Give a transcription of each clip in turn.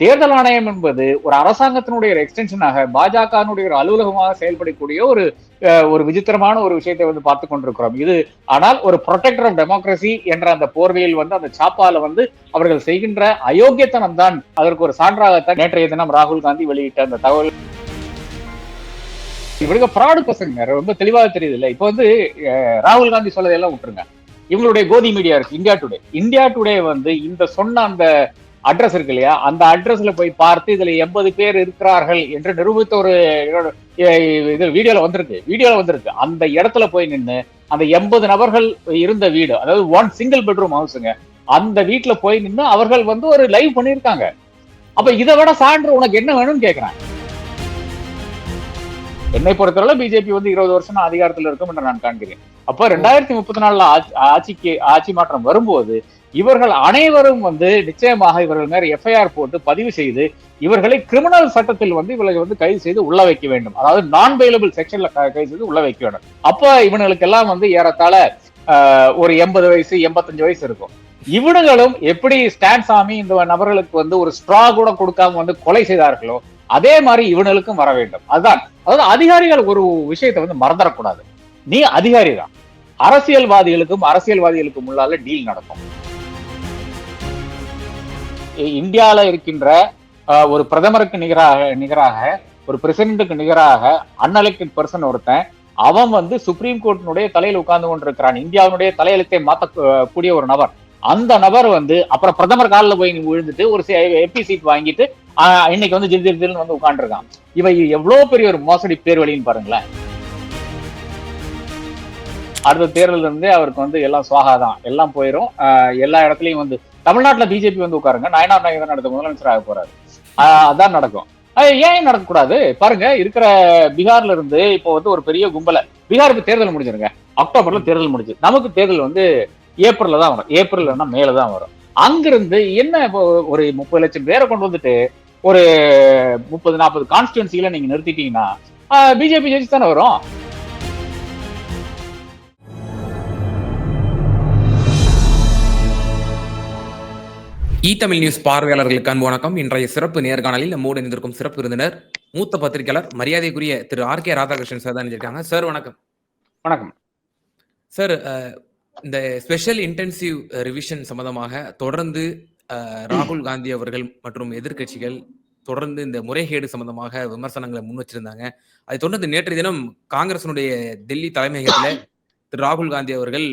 தேர்தல் ஆணையம் என்பது ஒரு அரசாங்கத்தினுடைய ஒரு எக்ஸ்டென்ஷனாக பாஜகனுடைய ஒரு அலுவலகமாக செயல்படக்கூடிய ஒரு ஒரு விசித்திரமான ஒரு விஷயத்தை வந்து பார்த்து கொண்டிருக்கிறோம். இது ஆனால் ஒரு ப்ரொடெக்டர் ஆஃப் டெமோக்ரஸி என்ற அந்த போர்வையில் வந்து அந்த சாப்பால வந்து அவர்கள் செய்கின்ற அயோக்கியத்தனம் தான் அதற்கு ஒரு சான்றாகத்தான் நேற்றைய தினம் ராகுல் காந்தி வெளியிட்ட அந்த தகவல். இவருக்கு ஃப்ராடு பசங்க ரொம்ப தெளிவாக தெரியுது இல்லை இப்போ வந்து ராகுல் காந்தி சொல்லதெல்லாம் விட்டுருங்க. இவங்களுடைய கோதி மீடியா இருக்கு இந்தியா டுடே இந்தியா டுடே வந்து இந்த சொன்ன அந்த அட்ரஸ் இருக்கு இல்லையா? அந்த அட்ரஸ்ல போய் பார்த்து இதுல எண்பது பேர் இருக்கிறார்கள் என்று நிரூபித்த ஒரு இது வீடியோல வந்திருக்கு. வீடியோல வந்திருக்கு. அந்த இடத்துல போய் நின்று அந்த எண்பது நபர்கள் இருந்த வீடு அதாவது ஒன் சிங்கிள் பெட்ரூம் ஹவுஸுங்க அந்த வீட்டுல போய் நின்று அவர்கள் வந்து ஒரு லைவ் பண்ணியிருக்காங்க. அப்ப இதை விட சான்று உனக்கு என்ன வேணும்னு கேட்கிறேன் என்னை பொறுத்தவரை பிஜேபி வந்து இருபது வருஷம் அதிகாரத்தில் இருக்கும் என்று நான் காண்கிறேன். அப்ப ரெண்டாயிரத்தி முப்பத்தி நாலுல ஆட்சிக்கு ஆட்சி மாற்றம் வரும்போது இவர்கள் அனைவரும் வந்து நிச்சயமாக இவர்கள் மேல எஃப்ஐஆர் போட்டு பதிவு செய்து இவர்களை கிரிமினல் சட்டத்தில் வந்து இவர்களை வந்து கைது செய்து உள்ள வைக்க வேண்டும். அதாவது நான் பெயிலபிள் செக்ஷன்ல கைது செய்து உள்ள வைக்க வேண்டும். அப்ப இவனுக்கு எல்லாம் வந்து ஏறத்தாழ ஒரு எண்பது வயசு எண்பத்தஞ்சு வயசு இருக்கும். இவனுங்களும் எப்படி ஸ்டான் சாமி இந்த நபர்களுக்கு வந்து ஒரு ஸ்ட்ரா கூட கொடுக்காம வந்து கொலை செய்தார்களோ அதே மாதிரி இவனுக்கும் வர வேண்டும். அதுதான். அதாவது அதிகாரிகள் ஒரு விஷயத்தை வந்து மறந்துடக்கூடாது. நீ அதிகாரி தான். அரசியல்வாதிகளுக்கும் அரசியல்வாதிகளுக்கும் உள்ளால டீல் நடக்கும். இந்தியாவில் இருக்கின்ற ஒரு பிரதமருக்கு நிகராக நிகராக ஒரு பிரசிடண்ட்டுக்கு நிகராக அன்எலெக்டட் பர்சன் ஒருத்தன் அவன் வந்து சுப்ரீம் கோர்ட்டினுடைய தலையில் உட்கார்ந்து கொண்டிருக்கிறான். இந்தியாவுடைய தலையெழுத்தை மாற்றக்கூடிய ஒரு நபர். அந்த நபர் வந்து அப்புறம் பிரதமர் காலில் போய் விழுந்துட்டு ஒரு எப்பி சீட் வாங்கிட்டு இன்னைக்கு வந்து ஜில் ஜில் வந்து உட்காந்துருக்கான் இவன் எவ்வளவு பெரிய ஒரு மோசடி பேர் வழின்னு பாருங்களேன். அடுத்த தேர்தல் இருந்து அவருக்கு வந்து எல்லாம் சுவாகாதான் எல்லாம் போயிடும் எல்லா இடத்துலையும் வந்து தமிழ்நாட்டுல பிஜேபி வந்து உட்காருங்க. நயனார் நாயகர் நடத்த முதலமைச்சர் ஆக போறாரு. அதான் நடக்கும். ஏன் நடக்கக்கூடாது? பாருங்க இருக்கிற பீகார்ல இருந்து இப்போ வந்து ஒரு பெரிய கும்பல பீகாருக்கு தேர்தல் முடிஞ்சிருங்க. அக்டோபர்ல தேர்தல் முடிஞ்சு நமக்கு தேர்தல் வந்து ஏப்ரல்ல தான் வரும். ஏப்ரல்னா மேல தான் வரும். அங்கிருந்து என்ன இப்போ ஒரு முப்பது லட்சம் பேரை கொண்டு வந்துட்டு ஒரு முப்பது நாற்பது கான்ஸ்டுவன்சில நீங்க நிறுத்திட்டீங்கன்னா பிஜேபி ஜெயிச்சு தானே வரும். இ தமிழ் நியூஸ் பார்வையாளர்களுக்கு அன்பு வணக்கம். இன்றைய சிறப்பு நேர்காணலில் நம்மோடு இணைந்திருக்கும் சிறப்பு விருந்தினர் மூத்த பத்திரிகையாளர் மரியாதைக்குரிய திரு ஆர் கே ராதாகிருஷ்ணன் சார் தான் இருக்காங்க சார் வணக்கம். வணக்கம். சார் இந்த ஸ்பெஷல் இன்டென்சிவ் ரிவிஷன் சம்பந்தமாக தொடர்ந்து ராகுல் காந்தி அவர்கள் மற்றும் எதிர்கட்சிகள் தொடர்ந்து இந்த முறைகேடு சம்பந்தமாக விமர்சனங்களை முன் வச்சிருந்தாங்க. அதை தொடர்ந்து நேற்றைய தினம் காங்கிரசினுடைய டெல்லி தலைமையகத்தில் திரு ராகுல் காந்தி அவர்கள்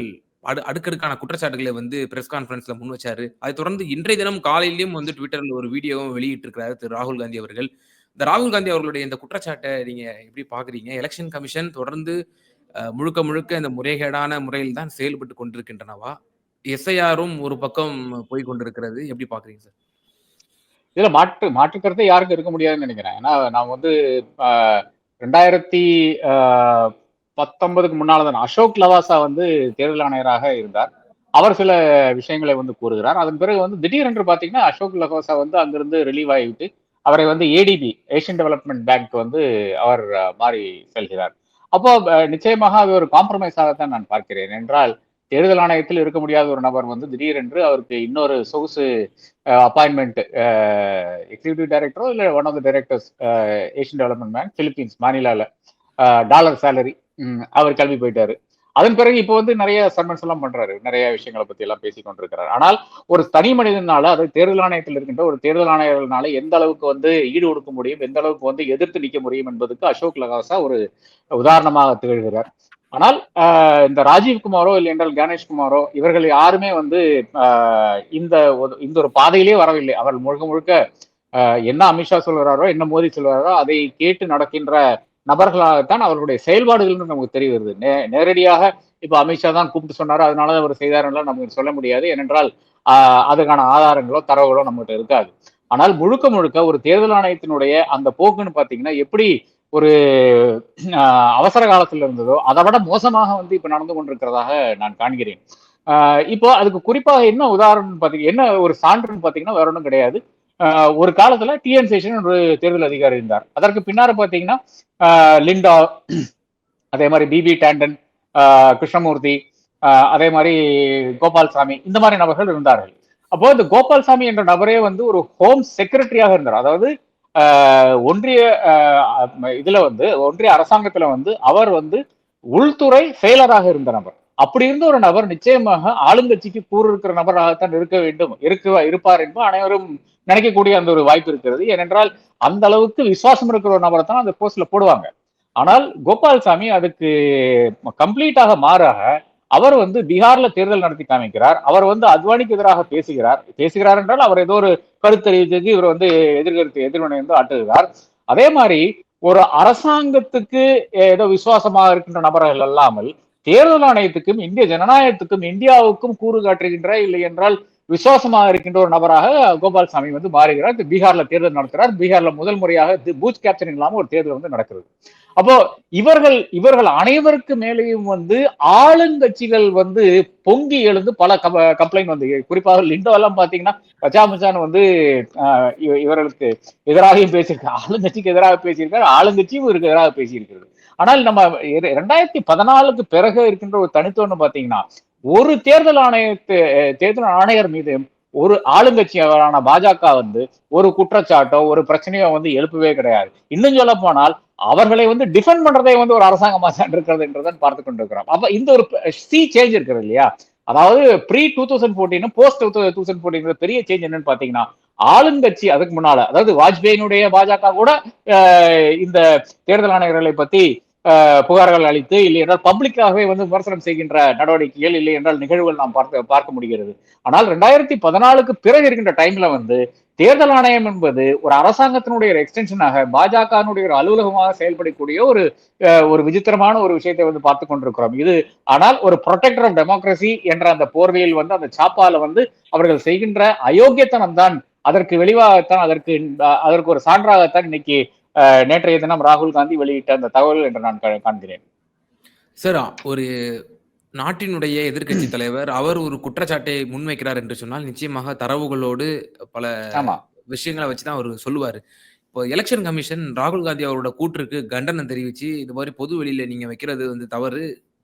அடு அடுக்கடுக்கான குற்றச்சாட்டுகளை வந்து பிரஸ் கான்ஃபரன்ஸ்ல முன் வச்சாரு. அதை தொடர்ந்து இன்றைய தினம் காலையிலயும் வந்து ட்விட்டர்ல ஒரு வீடியோவும் வெளியிட்டு இருக்கிறாரு திரு ராகுல் காந்தி அவர்கள். இந்த ராகுல் காந்தி அவர்களுடைய இந்த குற்றச்சாட்டை நீங்க எப்படி பாக்குறீங்க? எலெக்ஷன் கமிஷன் தொடர்ந்து முழுக்க முழுக்க இந்த முறைகேடான முறையில் தான் செயல்பட்டு கொண்டிருக்கின்றனவா? எஸ்ஐஆரும் ஒரு பக்கம் போய் கொண்டிருக்கிறது. எப்படி பாக்குறீங்க சார்? இதுல மாற்று மாற்றுக்கிறதே யாருக்கும் இருக்க முடியாதுன்னு நினைக்கிறேன். ஏன்னா நான் வந்து ரெண்டாயிரத்தி பத்தொன்பதுக்கு முன்னால தான் அசோக் லவாசா வந்து தேர்தல் ஆணையராக இருந்தார். அவர் சில விஷயங்களை வந்து கூறுகிறார். அதன் பிறகு வந்து திடீரென்று பார்த்தீங்கன்னா அசோக் லவாசா வந்து அங்கிருந்து ரிலீவ் ஆகிவிட்டு அவரை வந்து ஏடிபி ஏஷியன் டெவலப்மெண்ட் பேங்க் வந்து அவர் மாறி செல்கிறார். அப்போ நிச்சயமாக அது ஒரு காம்ப்ரமைஸாகத்தான் நான் பார்க்கிறேன். என்றால் தேர்தல் ஆணையத்தில் இருக்க முடியாத ஒரு நபர் வந்து திடீரென்று அவருக்கு இன்னொரு சொகுசு அப்பாயின்மெண்ட் எக்ஸிகூட்டிவ் டைரக்டரோ இல்லை one of the directors Asian development bank Philippines மாநிலாவில் dollar salary அவர் கிளம்பி போயிட்டாரு. அதன் பிறகு இப்போ வந்து நிறைய சர்மன்ஸ் எல்லாம் பண்றாரு. நிறைய விஷயங்களை பத்தி எல்லாம் பேசி கொண்டிருக்கிறார். ஆனால் ஒரு தனி மனிதனால அது தேர்தல் ஆணையத்தில் இருக்கின்ற ஒரு தேர்தல் ஆணையர்களால எந்த அளவுக்கு வந்து ஈடு கொடுக்க முடியும் எந்த அளவுக்கு வந்து எதிர்த்து நிற்க முடியும் என்பதுக்கு அசோக் லகாசா ஒரு உதாரணமாக திகழ்கிறார். ஆனால் இந்த ராஜீவ்குமாரோ இல்லை என்றால் கணேஷ்குமாரோ இவர்கள் யாருமே வந்து இந்த இந்த ஒரு பாதையிலேயே வரவில்லை. அவர் முழுக்க முழுக்க என்ன அமித்ஷா சொல்கிறாரோ என்ன மோடி சொல்கிறாரோ அதை கேட்டு நடக்கின்ற நபர்களாகத்தான் அவர்களுடைய செயல்பாடுகள் நமக்கு தெரிய வருது. நே நேரடியாக இப்போ அமித்ஷா தான் கூப்பிட்டு சொன்னார். அதனால அவர் செய்தாருலாம் நமக்கு சொல்ல முடியாது. ஏனென்றால் அதுக்கான ஆதாரங்களோ தரவுகளோ நம்மகிட்ட இருக்காது. ஆனால் முழுக்க முழுக்க ஒரு தேர்தல் ஆணையத்தினுடைய அந்த போக்குன்னு பார்த்தீங்கன்னா எப்படி ஒரு அவசர காலத்தில் இருந்ததோ அதை விட மோசமாக வந்து இப்போ நடந்து கொண்டிருக்கிறதாக நான் காண்கிறேன். இப்போ அதுக்கு குறிப்பாக என்ன உதாரணம் பார்த்தீங்கன்னா என்ன ஒரு சான்றுன்னு பார்த்தீங்கன்னா வேற ஒன்றும் கிடையாது. ஒரு காலத்துல டிஎன் சேஷன் ஒரு தேர்தல் அதிகாரி இருந்தார். அதற்கு பின்னார பாத்தீங்கன்னா லிண்டா அதே மாதிரி பிபி டேண்டன் கிருஷ்ணமூர்த்தி அதே மாதிரி கோபால்சாமி இந்த மாதிரி நபர்கள் இருந்தார்கள். அப்போ இந்த கோபால்சாமி என்ற நபரே வந்து ஒரு ஹோம் செக்ரட்டரியாக இருந்தார். அதாவது ஒன்றிய இதுல வந்து ஒன்றிய அரசாங்கத்துல வந்து அவர் வந்து உள்துறை செயலராக இருந்த நபர். அப்படி இருந்த ஒரு நபர் நிச்சயமாக ஆளுங்கட்சிக்கு கூறு இருக்கிற நபராகத்தான் இருக்க வேண்டும் இருக்க இருப்பார் என்பது அனைவரும் நினைக்கக்கூடிய அந்த ஒரு வாய்ப்பு இருக்கிறது. ஏனென்றால் அந்த அளவுக்கு விசுவாசம் இருக்கிற ஒரு நபரை தான் அந்த போஸ்ட்ல போடுவாங்க. ஆனால் கோபால்சாமி அதுக்கு கம்ப்ளீட்டாக மாறாக அவர் வந்து பீகார்ல தேர்தல் நடத்தி காமிக்கிறார். அவர் வந்து அத்வானிக்கு எதிராக பேசுகிறார். பேசுகிறார் என்றால் அவர் ஏதோ ஒரு கருத்தறிவித்தது இவர் வந்து எதிர்கருத்து எதிர்வினை வந்து ஆட்டுகிறார். அதே மாதிரி ஒரு அரசாங்கத்துக்கு ஏதோ விசுவாசமாக இருக்கின்ற நபர்கள் அல்லாமல் தேர்தல் ஆணையத்துக்கும் இந்திய ஜனநாயகத்துக்கும் இந்தியாவுக்கும் கூறு காட்டுகின்ற இல்லை என்றால் விசுவாசமாக இருக்கின்ற ஒரு நபராக கோபால்சாமி வந்து மாறுகிறார். பீகார்ல தேர்தல் நடத்துறார். பீகார்ல முதல் முறையாக பூத் கேப்சரிங் இல்லாம ஒரு தேர்தல் வந்து நடக்கிறது. அப்போ இவர்கள் இவர்கள் அனைவருக்கு மேலேயும் வந்து ஆளுங்கட்சிகள் வந்து பொங்கி எழுந்து பல கம்ப்ளைண்ட் வந்து குறிப்பாக லிண்டோ எல்லாம் பாத்தீங்கன்னா பச்சாமச்சான் வந்து ஆஹ், இவ- இவர்களுக்கு எதிராகவும் பேசியிருக்காரு. ஆளுங்கட்சிக்கு எதிராக பேசியிருக்காரு. ஆளுங்கட்சியும் இவருக்கு எதிராக பேசியிருக்கிறது. ஆனால் நம்ம இர- ரெண்டாயிரத்தி பதினாலுக்கு பிறகு இருக்கின்ற ஒரு தனித்துவம்னு பாத்தீங்கன்னா ஒரு தேர்தல் ஆணையத்து தேர்தல் ஆணையர் மீது ஒரு ஆளுங்கட்சியான பாஜக வந்து ஒரு குற்றச்சாட்டோ ஒரு பிரச்சனையோ வந்து எழுப்பவே கிடையாது. இன்னும் சொல்ல போனால் அவர்களை வந்து டிஃபெண்ட் பண்றதே வந்து ஒரு அரசாங்கமா தான் இருக்கிறது என்றுதான் பார்த்து கொண்டிருக்கிறோம். அப்ப இந்த ஒரு சி சேஞ்ச் இருக்கிறது இல்லையா? அதாவது pre two thousand fourteen post two thousand fourteen பெரிய சேஞ்ச் என்னன்னு பாத்தீங்கன்னா ஆளுங்கட்சி அதுக்கு முன்னால அதாவது வாஜ்பேயினுடைய பாஜக கூட இந்த தேர்தல் ஆணையர்களை பத்தி புகார்கள் அளித்து இல்லை என்றால் பப்ளிக்காகவே வந்து விமர்சனம் செய்கின்ற நடவடிக்கைகள் இல்லை என்றால் நிகழ்வுகள் நாம் பார்க்க பார்க்க முடிகிறது. ஆனால் ரெண்டாயிரத்தி பதினாலுக்கு பிறகு இருக்கின்ற டைம்ல வந்து தேர்தல் ஆணையம் என்பது ஒரு அரசாங்கத்தினுடைய ஒரு எக்ஸ்டென்ஷனாக பாஜகனுடைய ஒரு அலுவலகமாக செயல்படக்கூடிய ஒரு ஒரு விசித்திரமான ஒரு விஷயத்தை வந்து பார்த்து கொண்டிருக்கிறோம். இது ஆனால் ஒரு ப்ரொடெக்டர் ஆஃப் டெமோக்ரஸி என்ற அந்த போர்வையில் வந்து அந்த சாப்பால வந்து அவர்கள் செய்கின்ற அயோக்கியத்தனம் தான் அதற்கு வெளிவாகத்தான் அதற்கு அதற்கு ஒரு சான்றாகத்தான் இன்னைக்கு நேற்றைய தினம் ராகுல் காந்தி வெளியிட்ட அந்த தகவல் என்று நான் காண்கிறேன். சார் ஒரு நாட்டினுடைய எதிர்க்கட்சி தலைவர் அவர் ஒரு குற்றச்சாட்டை முன்வைக்கிறார் என்று சொன்னால் நிச்சயமாக தரவுகளோடு பல விஷயங்களை வச்சுதான் அவர் சொல்லுவாரு. இப்போ எலெக்ஷன் கமிஷன் ராகுல் காந்தி அவரோட கூற்றுக்கு கண்டனம் தெரிவிச்சு இது மாதிரி பொது வெளியில நீங்க வைக்கிறது வந்து தவறு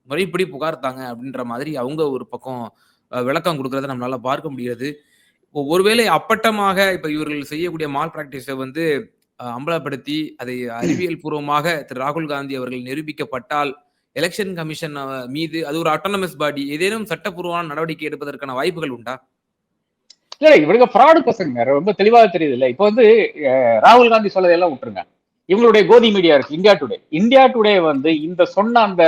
முறைப்படி புகார் தாங்க அப்படின்ற மாதிரி அவங்க ஒரு பக்கம் விளக்கம் கொடுக்கறத நம்மளால பார்க்க முடியாது இப்போ ஒருவேளை அப்பட்டமாக இப்ப இவர்கள் செய்யக்கூடிய மால் பிராக்டிஸை வந்து அம்பலப்படுத்தி அதை அறிவியல் பூர்வமாக திரு ராகுல் காந்தி அவர்கள் நிரூபிக்கப்பட்டால் எலெக்ஷன் கமிஷன் மீது அது ஒரு அட்டானமஸ் பாடி ஏதேனும் சட்டப்பூர்வமான நடவடிக்கை எடுப்பதற்கான வாய்ப்புகள் உண்டா? இல்ல இவங்க ஃப்ராடு பசங்க ரொம்ப தெளிவாக தெரியுது இல்ல. இப்போ வந்து ராகுல் காந்தி சொல்லதெல்லாம் விட்டுருங்க. இவங்களுடைய கோதி மீடியா இருக்கு இந்தியா டுடே இந்தியா டுடே வந்து இந்த சொன்ன அந்த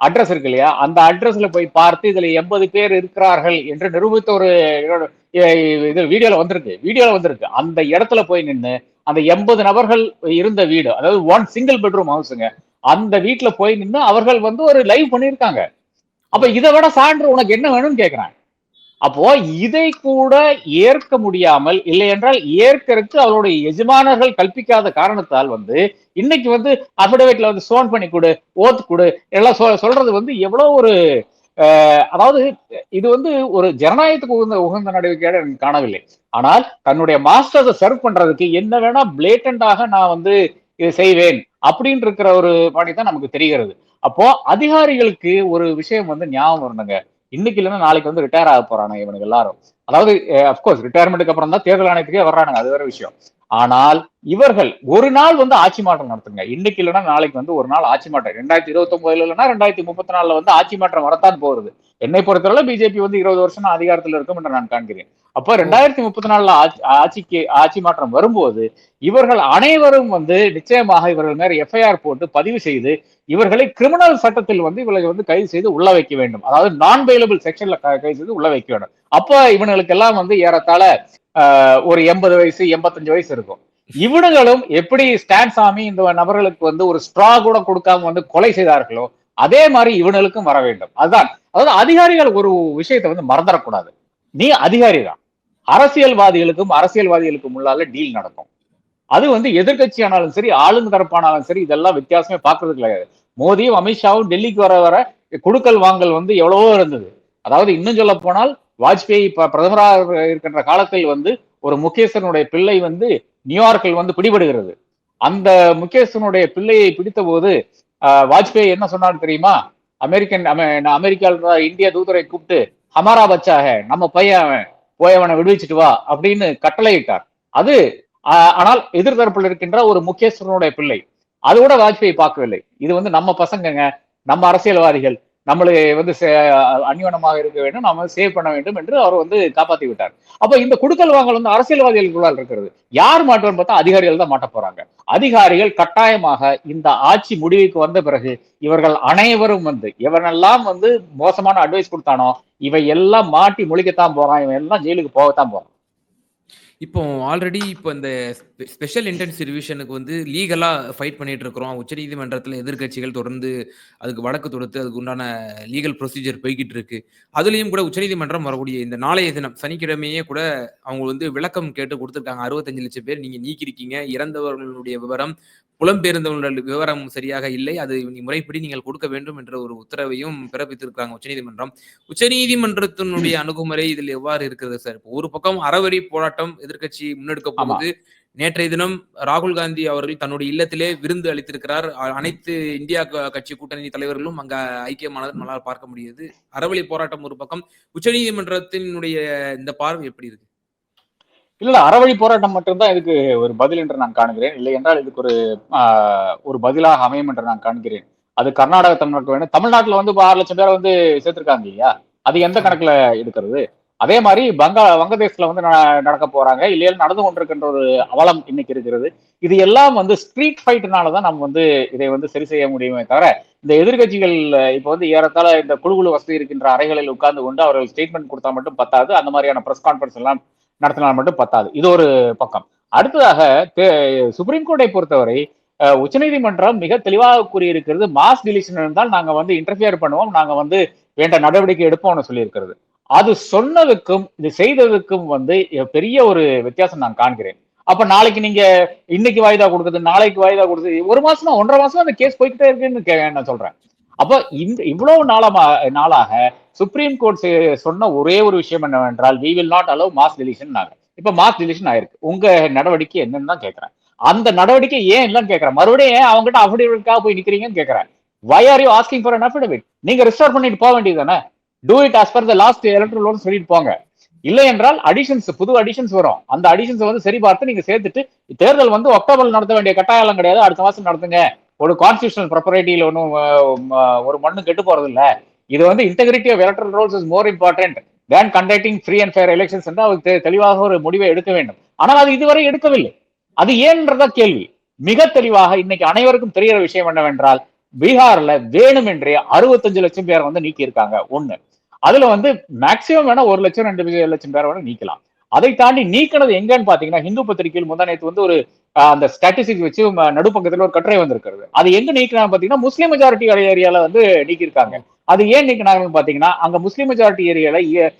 அட்ரஸ் இருக்கு இல்லையா? அந்த அட்ரஸ்ல போய் பார்த்து இதுல எண்பது பேர் இருக்கிறார்கள் என்று நிரூபித்த ஒரு இது வீடியோல வந்திருக்கு. வீடியோல வந்திருக்கு. அந்த இடத்துல போய் நின்று அந்த எண்பது நபர்கள் இருந்த வீடு அதாவது ஒன் சிங்கிள் பெட்ரூம் ஹவுஸுங்க அந்த வீட்டுல போய் நின்று அவர்கள் வந்து ஒரு லைவ் பண்ணியிருக்காங்க. அப்ப இதை விட சான்று உனக்கு என்ன வேணும்னு கேக்குறாங்க. அப்போ இதை கூட ஏற்க முடியாமல் இல்லை என்றால் ஏற்கறதுக்கு அவருடைய எஜமானர்கள் கல்பிக்காத காரணத்தால் வந்து இன்னைக்கு வந்து அபிடவேட்ல வந்து சோன் பண்ணி கொடு ஓத்து கொடு எல்லாம் சொல்றது வந்து எவ்வளவு ஒரு அதாவது இது வந்து ஒரு ஜனநாயகத்துக்கு உகந்த உகந்த நடவடிக்கையாக எனக்கு காணவில்லை. ஆனால் தன்னுடைய மாஸ்டர்ஸை சர்வ் பண்றதுக்கு என்ன வேணா பிளேட்டண்டாக நான் வந்து இது செய்வேன் அப்படின்னு இருக்கிற ஒரு பாணி தான் நமக்கு தெரிகிறது. அப்போ அதிகாரிகளுக்கு ஒரு விஷயம் வந்து ஞாபகம் வரணுங்க. இன்னைக்கு இல்லைன்னா நாளைக்கு வந்து ரிட்டையர் ஆக போறாங்க இவனுக்கு எல்லாரும். அதாவது அப்கோர்ஸ் ரிட்டையர்மெண்ட்டுக்கு அப்புறம் தான் தேர்தல் ஆணையத்துக்கே வர்றானுங்க. அது வேற விஷயம். ஆனால் இவர்கள் ஒரு நாள் வந்து ஆட்சி மாற்றம் நடத்துங்க. இன்னைக்கு இல்லைன்னா நாளைக்கு வந்து ஒரு நாள் ஆட்சி மாற்றம். ரெண்டாயிரத்தி இருபத்தி ஒன்பதுல இல்லைன்னா ரெண்டாயிரத்தி முப்பத்தி நாலுல வந்து ஆட்சி மாற்றம் வரத்தான் போகுது. என்னை பொறுத்தவரை பிஜேபி வந்து இருபது வருஷம் அதிகாரத்தில் இருக்கும் என்று நான் காண்கிறேன். அப்போ ரெண்டாயிரத்தி முப்பத்தி நாலுல ஆட்சி ஆட்சிக்கு ஆட்சி மாற்றம் வரும்போது இவர்கள் அனைவரும் வந்து நிச்சயமாக இவர்கள் மேல எஃப்ஐஆர் போட்டு பதிவு செய்து இவர்களை கிரிமினல் சட்டத்தில் வந்து இவர்களை வந்து கைது செய்து உள்ள வைக்க வேண்டும். அதாவது நான் பெயிலபிள் செக்ஷன்ல கைது செய்து உள்ள வைக்க வேண்டும். அப்ப இவனுக்கு எல்லாம் வந்து ஏறத்தாழ ஒரு எண்பது வயசு எண்பத்தஞ்சு வயசு இருக்கும். இவனுங்களும் எப்படி ஸ்டான் சாமி இந்த நபர்களுக்கு வந்து ஒரு ஸ்ட்ரா கூட கொடுக்காம வந்து கொலை செய்தார்களோ அதே மாதிரி இவனுக்கும் வர வேண்டும். அதுதான். அதாவது அதிகாரிகள் ஒரு விஷயத்தை வந்து மறந்துடக்கூடாது. நீ அதிகாரி தான். அரசியல்வாதிகளுக்கும் அரசியல்வாதிகளுக்கும் உள்ளால டீல் நடக்கும். அது வந்து எதிர்க்கட்சி ஆனாலும் சரி ஆளுங்க தரப்பானாலும் சரி இதெல்லாம் வித்தியாசமே பார்க்கறது கிடையாது. மோடியும் அமித்ஷாவும் டெல்லிக்கு வர வர குடுக்கல் வாங்கல் வந்து எவ்வளவோ இருந்தது. அதாவது இன்னும் சொல்ல போனால் வாஜ்பேயி ப- பிரதமராக இருக்கின்ற காலத்தில் வந்து ஒரு முகேசனுடைய பிள்ளை வந்து நியூயார்க்கில் வந்து பிடிபடுகிறது. அந்த முகேசனுடைய பிள்ளையை பிடித்த போது வாஜ்பேயி என்ன சொன்னார் தெரியுமா? அமெரிக்கன் அமெரிக்கா அமெரிக்காவில் இந்திய தூதரை கூப்பிட்டு ஹமாரா பச்சாக நம்ம பையன் அவன் போய் அவனை விடுவிச்சிட்டு வா அப்படின்னு கட்டளையிட்டார். அது ஆனால் எதிர்தரப்பில் இருக்கின்ற ஒரு முக்கியஸ்தனுடைய பிள்ளை. அது கூட வாஜ்பாய் பார்க்கவில்லை. இது வந்து நம்ம பசங்கங்க நம்ம அரசியல்வாதிகள் நம்மளை வந்து சே- இருக்க வேண்டும் நாம சேவ் பண்ண வேண்டும் என்று அவர் வந்து காப்பாத்தி விட்டார். அப்ப இந்த குடுக்கல் வாங்கல் வந்து அரசியல்வாதிகளுக்குள்ளால் இருக்கிறது. யார் மாட்டுவான்னு பார்த்தா அதிகாரிகள் தான் மாட்ட போறாங்க. அதிகாரிகள் கட்டாயமாக இந்த ஆட்சி முடிவுக்கு வந்த பிறகு இவர்கள் அனைவரும் வந்து இவனெல்லாம் வந்து மோசமான அட்வைஸ் கொடுத்தானோ இவை எல்லாம் மாட்டி முழிக்கத்தான் போறான் இவன் எல்லாம் ஜெயிலுக்கு போகத்தான் போறான். இப்போ ஆல்ரெடி இப்போ இந்த ஸ்பெஷல் இன்டென்ஸ் ரிவிஷனுக்கு வந்து லீகலா ஃபைட் பண்ணிட்டு இருக்கிறோம் உச்சநீதிமன்றத்தில் எதிர்க்கட்சிகள் தொடர்ந்து அதுக்கு வழக்கு தொடுத்து அதுக்கு உண்டான லீகல் ப்ரொசீஜர் போய்கிட்டு இருக்கு அதுலேயும் கூட உச்சநீதிமன்றம் வரக்கூடிய இந்த நாளைய தினம் சனிக்கிழமையே கூட அவங்க வந்து விளக்கம் கேட்டு கொடுத்துருக்காங்க. அறுபத்தஞ்சு லட்சம் பேர் நீங்க நீக்கிருக்கீங்க இறந்தவர்களுடைய விவரம் புலம்பெயர்ந்தவர்களுடைய விவரம் சரியாக இல்லை. அது முறைப்படி நீங்கள் கொடுக்க வேண்டும் என்ற ஒரு உத்தரவையும் பிறப்பித்திருக்காங்க உச்சநீதிமன்றம் உச்சநீதிமன்றத்தினுடைய அணுகுமுறை இதில் எவ்வாறு இருக்கிறது சார் இப்போ ஒரு பக்கம் அறவழி போராட்டம் எதிர்க்கட்சி முன்னெடுக்க. போகுது. நேற்றைய தினம் ராகுல் காந்தி அவர்கள் தன்னுடைய இல்லத்திலே விருந்து அளித்திருக்கிறார். அனைத்து இந்தியா கட்சி கூட்டணி தலைவர்களும் அங்க ஐக்கியமானது நம்மளால் பார்க்க முடியுது. அறவழி போராட்டம் ஒரு பக்கம். உச்சநீதிமன்றத்தினுடைய இந்த பார்வை எப்படி இருக்கு? இல்ல அறவழி போராட்டம் மட்டும்தான் இதுக்கு ஒரு பதில் என்று நான் காண்கிறேன். இல்லை என்றால் இதுக்கு ஒரு ஒரு பதிலாக அமையும் என்று நான் காண்கிறேன். அது கர்நாடக தமிழ்நாட்டுக்கு வேணும். தமிழ்நாட்டுல வந்து ஆறு லட்சம் பேரை வந்து சேர்த்திருக்காங்க இல்லையா? அது எந்த கணக்குல எடுக்கிறது? அதே மாதிரி பங்கா வங்கதேசத்துல வந்து ந- நடக்க போறாங்க. இல்லையா நடந்து கொண்டிருக்கின்ற ஒரு அவலம் இன்னைக்கு இருக்கிறது. இது எல்லாம் வந்து ஸ்ட்ரீட் ஃபைட்னால தான் நம்ம வந்து இதை வந்து சரி செய்ய முடியுமே தவிர இந்த எதிர்கட்சிகள் இப்போ வந்து ஏறத்தாழ இந்த குழு குழு வசதி இருக்கின்ற அறைகளில் உட்கார்ந்து கொண்டு அவர்கள் ஸ்டேட்மெண்ட் கொடுத்தா மட்டும் பத்தாது. அந்த மாதிரியான பிரஸ் கான்ஃபரன்ஸ் எல்லாம் நடத்தினால் மட்டும் பத்தாது. இது ஒரு பக்கம். அடுத்ததாக சுப்ரீம் கோர்ட்டை பொறுத்தவரை உச்சநீதிமன்றம் மிக தெளிவாக கூறியிருக்கிறது மாஸ் டிலிஷன் இருந்தால் நாங்க வந்து இன்டர்ஃபியர் பண்ணுவோம். நாங்க வந்து வேண்ட நடவடிக்கை எடுப்போம்னு சொல்லியிருக்கிறது. அது சொன்னதுக்கும் இது செய்ததுக்கும் வந்து பெரிய ஒரு வித்தியாசம் நான் காண்கிறேன். அப்ப நாளைக்கு நீங்க இன்னைக்கு வாய்தா கொடுக்குது நாளைக்கு வாய்தா கொடுக்குது ஒரு மாசமா ஒன்றரை மாசமா அந்த கேஸ் போய்கிட்டே இருக்குன்னு நான் சொல்றேன். அப்ப இந்த இவ்வளவு நாளமா நாளாக சுப்ரீம் கோர்ட் சொன்ன ஒரே ஒரு விஷயம் என்னவென்றால் we will not allow mass deletion இப்ப மாஸ் டெலிஷன் ஆயிருக்கு. உங்க நடவடிக்கை என்னன்னு தான் கேட்கறேன் அந்த நடவடிக்கை ஏன் இல்லைன்னு கேட்கறேன் மறுபடியும் ஏன் அவங்ககிட்ட அஃபிடேவிட்காக போய் நிக்கிறீங்கன்னு கேட்கறேன் why are you asking for an affidavit நீங்க ரிஸ்டோர் பண்ணிட்டு போக வேண்டியது தானே? Do it as per the last electoral loan சொல்லிட்டு போங்க. இல்லை என்றால் அடிஷன்ஸ் புது அடிஷன்ஸ் வரும். அந்த அடிஷன்ஸ் வந்து சரி பார்த்து நீங்க சேர்த்துட்டு தேர்தல் வந்து அக்டோபர்ல நடத்த வேண்டிய கட்டாயம் கிடையாது. அடுத்த மாசம் நடத்துங்க. ஒரு கான்ஸ்டியூஷனல் ப்ரொப்பரேட்டியில் ஒன்றும் ஒரு மண்ணு கெட்டு போறது இல்லை இது வந்து integrity of electoral rolls is more important than conducting free and fair elections என்று அவர் தெளிவாக ஒரு முடிவை எடுக்க வேண்டும். ஆனால் அது இதுவரை எடுக்கவில்லை. அது ஏன்றத கேள்வி. மிக தெளிவாக இன்னைக்கு அனைவருக்கும் தெரிகிற விஷயம் என்னவென்றால் பீகார்ல வேணுமென்றே அறுபத்தஞ்சு லட்சம் பேர் வந்து நீக்கி இருக்காங்க ஒண்ணு. அதுல வந்து மேக்சிமம் வேணா ஒரு லட்சம் ரெண்டு லட்சம் பேரை வேணா நீக்கலாம். அதை தாண்டி நீக்கினது எங்கன்னு பாத்தீங்கன்னா ஹிந்து பத்திரிகையில் முந்தா நேற்று வந்து ஒரு அந்த ஸ்டாட்டிஸ்டிக்ஸ் வச்சு நடுப்பக்கத்துல ஒரு கட்டுரை வந்திருக்கிறது. அது எங்க நீக்கினாங்க பாத்தீங்கன்னா முஸ்லீம் மெஜாரிட்டி ஏரியால வந்து நீக்கியிருக்காங்க. அது ஏன் நீக்கினாங்கன்னு பாத்தீங்கன்னா அங்க முஸ்லீம் மெஜாரிட்டி ஏரியால இ-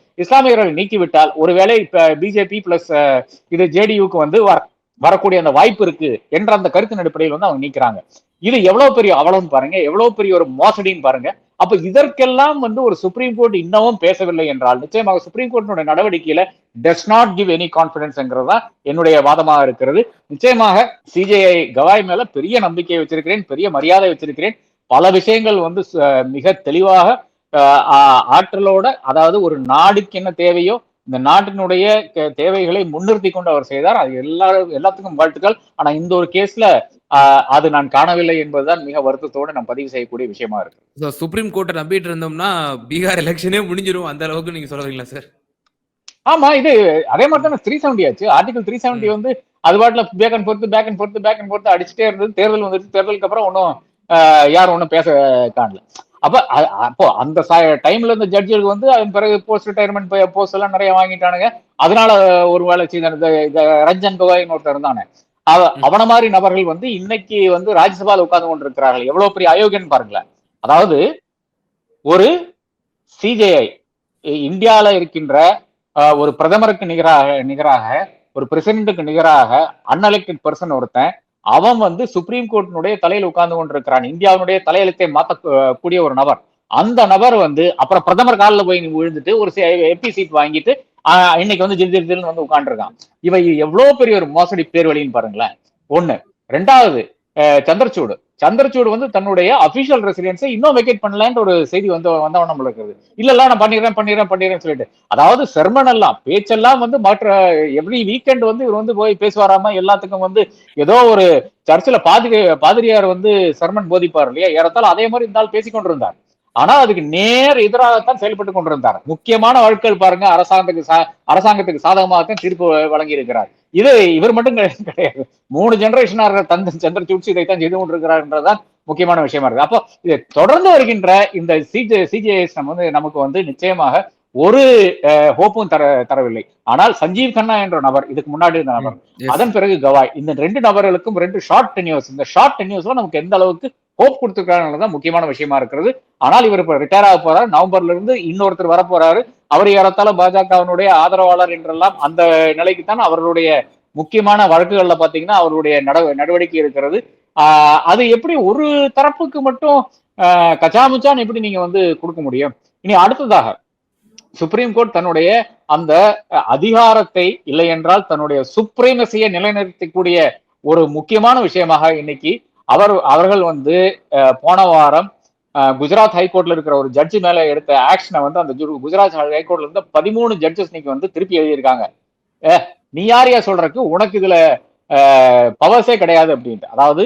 நீக்கிவிட்டால் ஒருவேளை இப்ப பிஜேபி பிளஸ் இது ஜேடியுக்கு வந்து வர வரக்கூடிய அந்த வாய்ப்பு இருக்கு என்ற அந்த கருத்தின் அடிப்படையில் வந்து அவங்க நீக்கிறாங்க. இது எவ்வளவு பெரிய அவலம் பாருங்க எவ்வளவு பெரிய ஒரு மோசடின்னு பாருங்க. அப்ப இதற்கெல்லாம் வந்து ஒரு சுப்ரீம் கோர்ட் இன்னமும் பேசவில்லை என்றால் நிச்சயமாக சுப்ரீம் கோர்ட்டினுடைய நடவடிக்கையில டஸ் நாட் கிவ் எனி கான்பிடன்ஸ்ங்கிறது தான் என்னுடைய வாதமாக இருக்கிறது. நிச்சயமாக சிஜேஐ கவாய் மேல பெரிய நம்பிக்கை வச்சிருக்கிறேன் பெரிய மரியாதை வச்சிருக்கிறேன். பல விஷயங்கள் வந்து மிக தெளிவாக ஆற்றலோட அதாவது ஒரு நாடுக்கு என்ன தேவையோ இந்த நாட்டினுடைய தேவைகளை முன்னிறுத்தி கொண்டு அவர் செய்தார். அது எல்லாரும் எல்லாத்துக்கும் வாழ்த்துக்கள். ஆனா இந்த ஒரு கேஸ்ல அது நான் காணவில்லை என்பதுதான் மிக வருத்தத்தோடு நான் பதிவு செய்யக்கூடிய விஷயமா இருக்கு. சுப்ரீம் கோர்ட்டை நம்பிட்டு இருந்தோம்னா பீகார் எலெக்ஷனே முடிஞ்சிரும். அந்த அளவுக்கு நீங்க சொல்றீங்களா சார் ஆமா இது அதே மாதிரி தான் த்ரீ செவன்டி ஆச்சு ஆர்டிகல் த்ரீ செவன்டி வந்து அது பாட்டுல பேக் அண்ட் பொறுத்து பேக் அண்ட் பொறுத்து பேக் அண்ட் பொறுத்து அடிச்சுட்டே இருந்தது. தேர்தல் வந்துருச்சு தேர்தலுக்கு அப்புறம் ஒன்றும் யாரும் ஒன்றும் பேச காணல. அப்ப அப்போ அந்த டைம்ல இந்த ஜட்ஜுக்கு வந்து அதன் பிறகு போஸ்ட் ரிட்டையர்மெண்ட் போஸ்ட் எல்லாம் நிறைய வாங்கிட்டானுங்க. அதனால ஒரு வேலை செய்த ரஞ்சன் கோகாய்னு ஒருத்தர் இருந்தானே. அவ- அவன மாதிரி நபர்கள் வந்து இன்னைக்கு வந்து ராஜ்யசபால உட்கார்ந்து கொண்டிருக்கிறார்கள். எவ்வளவு பெரிய அயோக்கியன்னு பாருங்களேன். அதாவது ஒரு சிஜேஐ இந்தியால இருக்கின்ற ஒரு பிரதமருக்கு நிகராக நிகராக ஒரு பிரசிடென்ட்டுக்கு நிகராக அன்எலெக்டட் பர்சன் ஒருத்தன் அவன் வந்து சுப்ரீம் கோர்ட்டினுடைய தலையில் உட்கார்ந்து கொண்டிருக்கிறான். இந்தியாவினுடைய தலையெழுத்தை மாற்றக்கூடிய கூடிய ஒரு நபர். அந்த நபர் வந்து அப்புறம் பிரதமர் காலில் போய் விழுந்துட்டு ஒரு எப்பி சீட் வாங்கிட்டு இன்னைக்கு வந்து ஜில் ஜில் வந்து உட்காந்துருக்கான் இவன் எவ்வளவு பெரிய ஒரு மோசடி பேர் வழின்னு பாருங்களேன். ஒண்ணு. ரெண்டாவது சந்திரசூடு. சந்திரசூடு வந்து தன்னுடைய அபிஷியல் ரெசிடென்ஸை இன்னும் வெக்கேட் பண்ணலன்ற ஒரு செய்தி வந்து வந்தவன் நம்மளுக்கு இருக்குது. இல்ல இல்ல நான் பண்ணிடுறேன் பண்ணிடுறேன் பண்ணிடுறேன் சொல்லிட்டு. அதாவது செர்மன் எல்லாம் பேச்செல்லாம் வந்து மற்ற எவ்ரி வீக்கெண்ட் வந்து இவர் வந்து போய் பேசுவாராம எல்லாத்துக்கும் வந்து ஏதோ ஒரு சர்ச்சில் பாதிரி பாதிரியார் வந்து சர்மன் போதிப்பார் இல்லையா? ஏறத்தாலும் அதே மாதிரி இருந்தாலும் பேசிக் கொண்டிருந்தார் ஆனா அதுக்கு நேர் எதிராகத்தான் செயல்பட்டு கொண்டிருந்தார். முக்கியமான வழக்குகள் பாருங்க அரசாங்கத்துக்கு சா- அரசாங்கத்துக்கு சாதகமாகத்தான் தீர்ப்பு வழங்கி இருக்கிறார் இது இவர் மட்டும் கிடை- கிடையாது. மூணு ஜெனரேஷனாக தந்த சந்திரசூட் இதைத்தான் செய்து கொண்டிருக்கிறார்ன்றதுதான் முக்கியமான விஷயமா இருக்கு அப்போ இது தொடர்ந்து வருகின்ற இந்த சிஜே சிஜேஎஸ் நம்ம வந்து நமக்கு வந்து நிச்சயமாக ஒரு ஹோப்பும் தர தரவில்லை. ஆனால் சஞ்சீவ் கண்ணா என்ற நபர் இதுக்கு முன்னாடி இருந்த நபர். அதன் பிறகு கவாய். இந்த ரெண்டு நபர்களுக்கும் ரெண்டு ஷார்ட் டென்யூர்ஸ் இந்த ஷார்ட் டென்யூர்ஸ்ல நமக்கு எந்த அளவுக்கு ஹோப் தான் முக்கியமான விஷயமா இருக்கிறது. ஆனால் இவர் இப்போ ரிட்டையர் ஆக போறாரு. நவம்பர்ல இருந்து இன்னொருத்தர் வர போறாரு அவர் ஏறத்தாழ பாஜகவினுடைய ஆதரவாளர் என்றெல்லாம் அந்த நிலைக்கு தான் அவர்களுடைய முக்கியமான வழக்குகள்ல பாத்தீங்கன்னா அவருடைய நட- நடவடிக்கை இருக்கிறது. ஆஹ் அது எப்படி ஒரு தரப்புக்கு மட்டும் கச்சாமுச்சான் எப்படி நீங்க வந்து கொடுக்க முடியும்? இனி அடுத்ததாக சுப்ரீம் கோர்ட் தன்னுடைய அந்த அதிகாரத்தை இல்லை என்றால் தன்னுடைய சுப்ரீமசியை நிலைநிறுத்தக்கூடிய ஒரு முக்கியமான விஷயமாக இன்னைக்கு அவர் அவர்கள் வந்து போன வாரம் குஜராத் ஹைகோர்ட்ல இருக்கிற ஒரு ஜட்ஜி மேல எடுத்த ஆக்ஷனை வந்து அந்த குஜராத் ஹைகோர்ட்ல இருந்து பதிமூணு ஜட்ஜஸ் நீங்க வந்து திருப்பி எழுதியிருக்காங்க. ஏ நீ யாரையா சொல்றக்கு உனக்கு இதுல பவர்ஸே கிடையாது அப்படின்ட்டு. அதாவது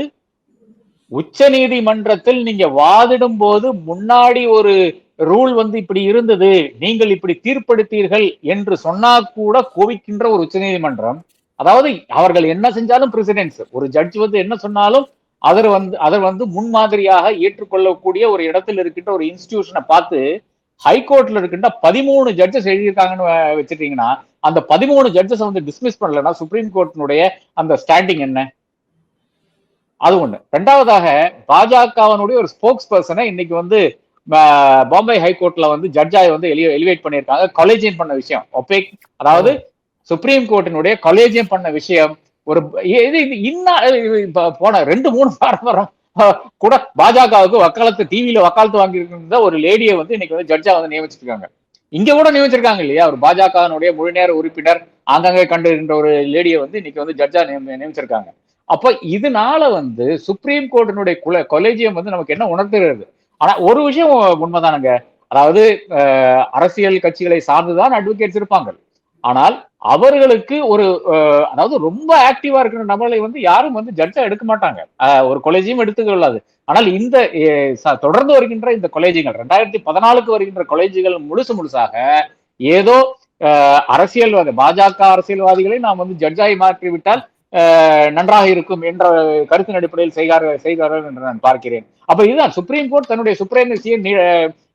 உச்ச நீதிமன்றத்தில் நீங்க வாதிடும் போது முன்னாடி ஒரு ரூல் வந்து இப்படி இருந்தது நீங்கள் இப்படி தீர்ப்படுத்தீர்கள் என்று சொன்னா கூட கோவிக்கின்ற ஒரு உச்சநீதிமன்றம் அதாவது அவர்கள் என்ன செஞ்சாலும் பிரசிடென்ஸ் ஒரு ஜட்ஜ் வந்து என்ன சொன்னாலும் அதர் வந்து அதர் வந்து முன்மாதிரியாக ஏற்றுக்கொள்ளக்கூடிய ஒரு இடத்தில் இருக்கின்ற ஒரு இன்ஸ்டிடியூஷனை பார்த்து ஹைகோர்ட்ல இருக்கின்ற பதிமூணு ஜட்ஜஸ் எழுதியிருக்காங்கன்னு வச்சுட்டீங்கன்னா அந்த பதிமூணு ஜட்ஜஸ் வந்து டிஸ்மிஸ் பண்ணலன்னா சுப்ரீம் கோர்ட்டினுடைய அந்த ஸ்டாண்டிங் என்ன? அது ஒண்ணு. ரெண்டாவதாக பாஜகவனுடைய ஒரு ஸ்போக்ஸ் பர்சனை இன்னைக்கு வந்து பாம்பே ஹைகோர்ட்ல வந்து ஜட்ஜாய் வந்து எலிவேட் பண்ணியிருக்காங்க கொலேஜியம் பண்ண விஷயம். ஒப்பேக் அதாவது சுப்ரீம் கோர்ட்டினுடைய கொலேஜியம் பண்ண விஷயம். ஒரு இது இது இன்னும் இப்போ போன ரெண்டு மூணு வாரம் கூட பாஜகவுக்கு வக்காலத்து டிவியில வக்காலத்து வாங்கியிருக்கிற ஒரு லேடியை வந்து இன்னைக்கு வந்து ஜட்ஜா வந்து நியமிச்சிருக்காங்க. இங்க கூட நியமிச்சிருக்காங்க இல்லையா? ஒரு பாஜகவினுடைய முழுநேர உறுப்பினர் ஆங்காங்கே கண்டுகின்ற ஒரு லேடியை வந்து இன்னைக்கு வந்து ஜட்ஜா நியமி- நியமிச்சிருக்காங்க. அப்ப இதனால வந்து சுப்ரீம் கோர்ட்டினுடைய குல கொலேஜியம் வந்து நமக்கு என்ன உணர்த்துகிறது? ஆனா ஒரு விஷயம் உண்மைதானுங்க. அதாவது அரசியல் கட்சிகளை சார்ந்துதான் அட்வொகேட்ஸ் இருப்பாங்க. ஆனால் அவர்களுக்கு ஒரு அதாவது ரொம்ப ஆக்டிவா இருக்கிற நபர்களை வந்து யாரும் வந்து ஜட்ஜா எடுக்க மாட்டாங்க. ஒரு கொலேஜையும் எடுத்துக்கொள்ளாது ஆனால் இந்த தொடர்ந்து வருகின்ற இந்த கொலேஜிகள் ரெண்டாயிரத்தி பதினாலுக்கு வருகின்ற கொலேஜிகள் முழுசு முழுசாக ஏதோ அரசியல்வாதி பாஜக அரசியல்வாதிகளை நாம் வந்து ஜட்ஜாய் மாற்றிவிட்டால் நன்றாக இருக்கும் என்ற கருத்தின் அடிப்படையில் செய்கிறார்கள் செய்கிறார்கள் என்று நான் பார்க்கிறேன். அப்ப இதுதான் சுப்ரீம் கோர்ட் தன்னுடைய சுப்ரீமசியை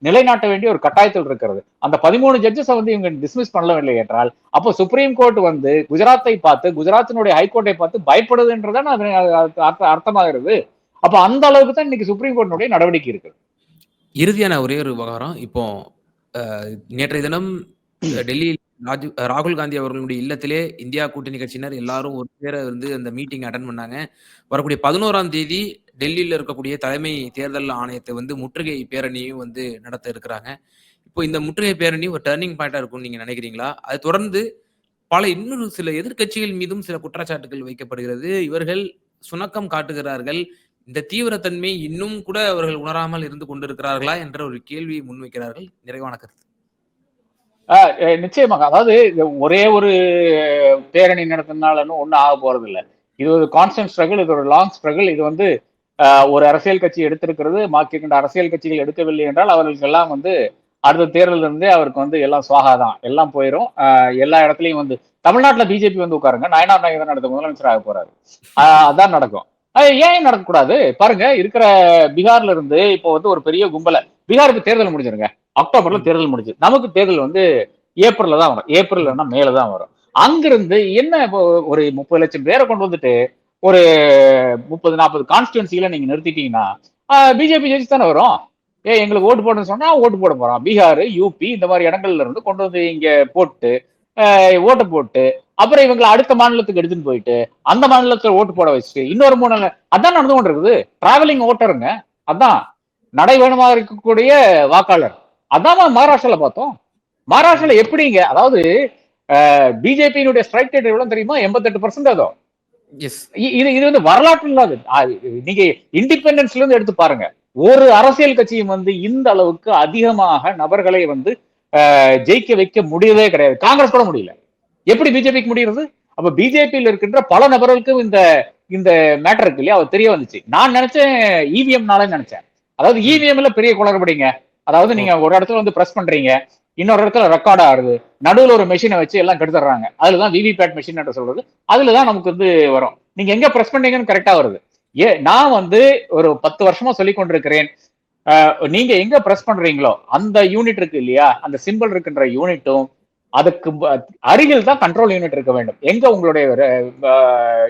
நிலைநாட்ட வேண்டிய ஒரு கட்டாயத்தில் இருக்கிறது. அந்த பதிமூணு ஜட்ஜஸை வந்து இவங்க டிஸ்மிஸ் பண்ணவில்லை என்றால் அப்போ சுப்ரீம் கோர்ட் வந்து குஜராத்தை பார்த்து குஜராத்தினுடைய ஹைகோர்ட்டை பார்த்து பயப்படுதுன்றதான் அது அர்த்த- அர்த்தமாகிறது. அப்ப அந்த அளவுக்கு தான் இன்னைக்கு சுப்ரீம் கோர்ட்டினுடைய நடவடிக்கை இருக்கு இறுதியான ஒரே ஒரு விவகாரம் இப்போ நேற்றைய தினம் டெல்லியில் ராஜீவ் ராகுல் காந்தி அவர்களுடைய இல்லத்திலே இந்தியா கூட்டணி கட்சியினர் எல்லாரும் ஒரு பேர வந்து அந்த மீட்டிங் அட்டன் பண்ணாங்க. வரக்கூடிய பதினோராம் தேதி டெல்லியில் இருக்கக்கூடிய தலைமை தேர்தல் ஆணையத்தை வந்து முற்றுகை பேரணியும் வந்து நடத்த இருக்கிறாங்க. இப்போ இந்த முற்றுகை பேரணி ஒரு டர்னிங் பாயிண்டா இருக்கும்னு நீங்க நினைக்கிறீங்களா? அது தொடர்ந்து பல இன்னொரு சில எதிர்க்கட்சிகள் மீதும் சில குற்றச்சாட்டுகள் வைக்கப்படுகிறது. இவர்கள் சுணக்கம் காட்டுகிறார்கள். இந்த தீவிரத்தன்மை இன்னும் கூட அவர்கள் உணராமல் இருந்து கொண்டிருக்கிறார்களா என்ற ஒரு கேள்வியை முன்வைக்கிறார்கள். நிறைவான கருத்து. நிச்சயமாக. அதாவது இது ஒரே ஒரு பேரணி நடத்தினாலும் ஒன்றும் ஆக போறது இல்லை இது ஒரு கான்ஸ்டன்ட் ஸ்ட்ரகிள் இது ஒரு லாங் ஸ்ட்ரகிள் இது வந்து ஒரு அரசியல் கட்சி எடுத்திருக்கிறது. மாக்கின்ற அரசியல் கட்சிகள் எடுக்கவில்லை என்றால் அவர்களுக்கெல்லாம் வந்து அடுத்த தேர்தலில் இருந்தே அவருக்கு வந்து எல்லாம் சுவாகாதான் எல்லாம் போயிடும் எல்லா இடத்துலையும் வந்து தமிழ்நாட்டில் பிஜேபி வந்து உட்காருங்க. நயனார் நாயகன் நடத்த முதலமைச்சர் ஆக போறாரு. அதான் நடக்கும். ஆஹ் ஏன் நடக்கக்கூடாது? பாருங்க இருக்கிற பீகார்ல இருந்து இப்போ வந்து ஒரு பெரிய கும்பல பீகாருக்கு தேர்தல் முடிஞ்சிருங்க. அக்டோபர்ல தேர்தல் முடிஞ்சு. நமக்கு தேர்தல் வந்து ஏப்ரல்ல தான் வரும். ஏப்ரல் இல்லைன்னா மேல தான் வரும். அங்கிருந்து என்ன இப்போ ஒரு முப்பது லட்சம் பேரை கொண்டு வந்துட்டு ஒரு முப்பது நாற்பது கான்ஸ்டியூன்சிகளை நீங்க நிறுத்திட்டீங்கன்னா பிஜேபி ஜெயிச்சு தானே வரும். ஏ எங்களுக்கு ஓட்டு போடணும்னு சொன்னா ஓட்டு போட போறோம் பீகார் யூபி இந்த மாதிரி இடங்கள்ல இருந்து கொண்டு வந்து இங்க போட்டு ஓட்டு போட்டு அப்புறம் இவங்களை அடுத்த மாநிலத்துக்கு எடுத்துட்டு போயிட்டு அந்த மாநிலத்துல ஓட்டு போட வச்சுட்டு இன்னொரு மூணு அதான் நடந்து கொண்டு இருக்குது டிராவலிங் ஓட்டருங்க. அதான் நடைபயணமாக இருக்கக்கூடிய வாக்காளர். அதான் மகாராஷ்டிரால பார்த்தோம். மகாராஷ்டிரால எப்படிங்க? அதாவது பிஜேபியினுடைய ஸ்ட்ரைக் ரேட் எவ்வளவு தெரியுமா? எண்பத்தெட்டு பர்சன்ட் அதோ. இது இது வந்து வரலாற்று இல்லாத நீங்க இண்டிபெண்டன்ஸ்ல இருந்து எடுத்து பாருங்க. ஒரு அரசியல் கட்சியும் வந்து இந்த அளவுக்கு அதிகமாக நபர்களை வந்து ஜெயிக்க வைக்க முடியவே கிடையாது. காங்கிரஸ் கூட முடியல. எப்படி பிஜேபிக்கு முடிகிறது? அப்ப பிஜேபியில் இருக்கின்ற பல நபர்களுக்கும் இந்த இந்த மேட்டர் இருக்கு இல்லையா? அவர் தெரிய வந்துச்சு. நான் நினைச்சேன் இவிஎம்னால நினைச்சேன். அதாவது இவிஎம்ல பெரிய குளறுபடிங்க அதாவது நீங்க ஒரு இடத்துல வந்து பிரஸ் பண்றீங்க. இன்னொரு இடத்துல ரெக்கார்ட் ஆகுது. நடுவில் ஒரு மெஷினை வச்சு எல்லாம் கெடுத்துறாங்க அதுலதான் விவிபேட் மெஷின் என்று சொல்றது. அதுலதான் நமக்கு வந்து வரும். நீங்க எங்க பிரஸ் பண்ணீங்கன்னு கரெக்டா வருது. ஏ நான் வந்து ஒரு பத்து வருஷமா சொல்லி கொண்டிருக்கிறேன் நீங்க எங்க பிரஸ் பண்றீங்களோ அந்த யூனிட் இருக்கு இல்லையா? அந்த சிம்பிள் இருக்கின்ற யூனிட்டும் அதுக்கு அருகில் தான் கண்ட்ரோல் யூனிட் இருக்க வேண்டும். எங்க உங்களுடைய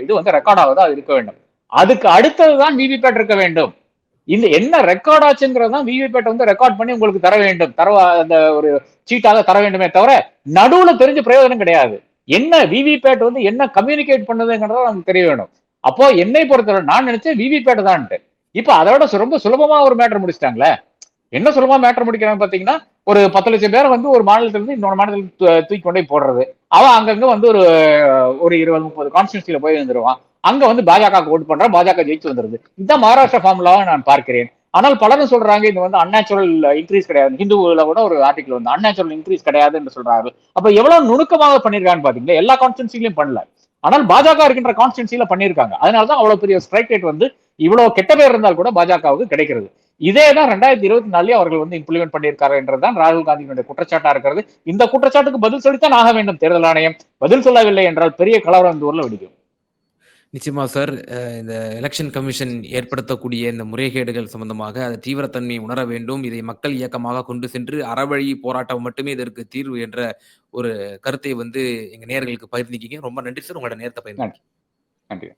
இது வந்து ரெக்கார்ட் ஆகுதோ அது இருக்க வேண்டும். அதுக்கு அடுத்தது தான் விவிபேட் இருக்க வேண்டும். இந்த என்ன ரெக்கார்ட் ஆச்சுங்கிறது தான் விவிபேட் வந்து ரெக்கார்ட் பண்ணி உங்களுக்கு தர வேண்டும். தர அந்த ஒரு சீட்டாக தர வேண்டுமே தவிர நடுவுல தெரிஞ்ச பிரயோஜனம் கிடையாது. என்ன விவிபேட் வந்து என்ன கம்யூனிகேட் பண்ணுதுங்கிறத நமக்கு தெரிய வேணும். அப்போ என்னை பொறுத்தவரை நான் நினைச்சேன் விவிபேட் தான்ட்டு. இப்ப அதோட விட ரொம்ப சுலபமா ஒரு மேட்டர் முடிச்சிட்டாங்களே? என்ன சுலபமா மேட்டர் முடிக்கிறாங்க பாத்தீங்கன்னா ஒரு பத்து லட்சம் பேர் வந்து ஒரு மாநிலத்துல இருந்து இன்னொரு மாநிலத்தில் தூ- தூக்கி கொண்டு போய் போடுறது. அவன் அங்கங்க வந்து ஒரு ஒரு இருபது முப்பது கான்ஸ்டியூன்சில போய் வந்துருவான் அங்க வந்து பாஜக ஓட் பண்றான் பாஜக ஜெயிச்சு வந்துருது. இதுதான் மகாராஷ்டிரா ஃபார்முலாவை நான் பார்க்கிறேன். ஆனால் பலரும் சொல்றாங்க இது வந்து அன்நேச்சுரல் இன்க்ரீஸ் கிடையாது. ஹிந்துல கூட ஒரு ஆர்டிகல் வந்து அன்நேச்சுரல் இன்க்ரீஸ் கிடையாது என்று சொல்றாரு அப்ப எவ்வளவு நுணுக்கமாக பண்ணிருக்கான்னு பாத்தீங்களா? எல்லா கான்ஸ்டியூன்சிலையும் பண்ணல. ஆனால் பாஜக இருக்கின்ற கான்ஸ்டியூன்சில பண்ணிருக்காங்க. அதனாலதான் அவ்வளவு பெரிய ஸ்ட்ரைக் ரேட் வந்து இவ்வளவு கெட்ட பேர் இருந்தால் கூட பாஜகவுக்கு கிடைக்கிறது இதே தான் ரெண்டாயிரத்தி இருபத்தி நாலுலயே அவர்கள் வந்து இம்ப்ளிமெண்ட் பண்ணியிருக்காரு என்றுதான் ராகுல் காந்தியினுடைய குற்றச்சாட்டா இருக்கிறது இந்த குற்றச்சாட்டுக்கு பதில் சொல்லித்தான் ஆக வேண்டும் தேர்தல் ஆணையம் பதில் சொல்லவில்லை என்றால் பெரிய கலவரம் இந்த ஊர்ல வெடிக்கும் நிச்சயமா சார். இந்த எலக்ஷன் கமிஷன் ஏற்படுத்தக்கூடிய இந்த முறைகேடுகள் சம்பந்தமாக அது தீவிரத்தன்மையை உணர வேண்டும். இதை மக்கள் இயக்கமாக கொண்டு சென்று அறவழி போராட்டம் மட்டுமே இதற்கு தீர்வு என்ற ஒரு கருத்தை வந்து எங்க நேயர்களுக்கு பகிர்ந்துக்கிங்க. ரொம்ப நன்றி சார். உங்களோட நேரத்த பகிர்ந்தீங்க. நன்றி